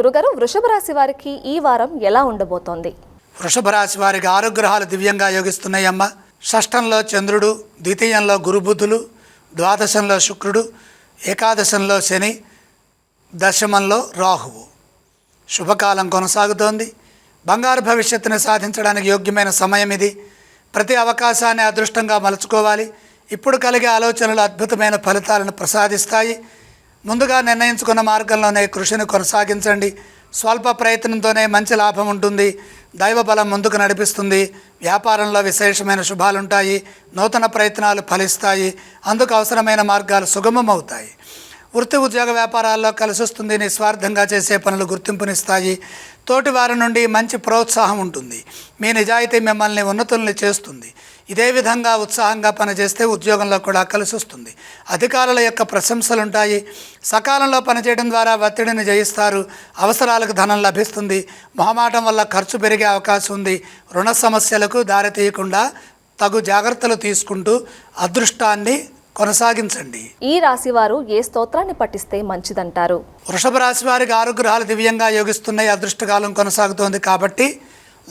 గురుగారు వృషభ రాశి వారికి ఈ వారం ఎలా ఉండబోతోంది? వృషభ రాశి వారికి ఆరు గ్రహాలు దివ్యంగా యోగిస్తున్నాయమ్మ. షష్టంలో చంద్రుడు ద్వితీయంలో గురుబుద్ధులు ద్వాదశంలో శుక్రుడు ఏకాదశంలో శని దశమంలో రాహువు. శుభకాలం కొనసాగుతోంది. బంగారు భవిష్యత్తును సాధించడానికి యోగ్యమైన సమయం ఇది. ప్రతి అవకాశాన్ని అదృష్టంగా మలుచుకోవాలి. ఇప్పుడు కలిగే ఆలోచనలు అద్భుతమైన ఫలితాలను ప్రసాదిస్తాయి. ముందుగా నిర్ణయించుకున్న మార్గంలోనే కృషిని కొనసాగించండి. స్వల్ప ప్రయత్నంతోనే మంచి లాభం ఉంటుంది. దైవ బలం ముందుకు నడిపిస్తుంది. వ్యాపారంలో విశేషమైన శుభాలుంటాయి. నూతన ప్రయత్నాలు ఫలిస్తాయి. అందుకు అవసరమైన మార్గాలు సుగమమవుతాయి. వృత్తి ఉద్యోగ వ్యాపారాల్లో కలిసొస్తుంది నిస్వార్థంగా చేసే పనులు గుర్తింపునిస్తాయి. తోటి వారి నుండి మంచి ప్రోత్సాహం ఉంటుంది. మీ నిజాయితీ మిమ్మల్ని ఉన్నతుల్ని చేస్తుంది. ఇదే విధంగా ఉత్సాహంగా పనిచేస్తే ఉద్యోగంలో కూడా కలిసి వస్తుంది. అధికారుల యొక్క ప్రశంసలు ఉంటాయి సకాలంలో పనిచేయడం ద్వారా ఒత్తిడిని జయిస్తారు. అవసరాలకు ధనం లభిస్తుంది. మొహమాటం వల్ల ఖర్చు పెరిగే అవకాశం ఉంది. రుణ సమస్యలకు దారితీయకుండా తగు జాగ్రత్తలు తీసుకుంటూ అదృష్టాన్ని కొనసాగించండి. ఈ రాశి వారు ఏ స్తోత్రాన్ని పఠిస్తే మంచిదంటారు? వృషభ రాశి వారికి ఆరు గ్రహాలు దివ్యంగా యోగిస్తున్నాయి. అదృష్టకాలం కొనసాగుతోంది కాబట్టి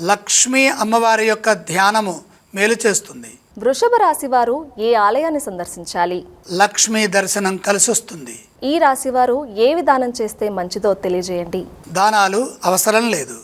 లక్ష్మీ అమ్మవారి యొక్క ధ్యానము మేలు చేస్తుంది. వృషభ రాశి వారు ఏ ఆలయాన్ని సందర్శించాలి? లక్ష్మీ దర్శనం కలిసి వస్తుంది ఈ రాశి వారు ఏ విధానం చేస్తే మంచిదో తెలియజేయండి. దానాలు అవసరం లేదు.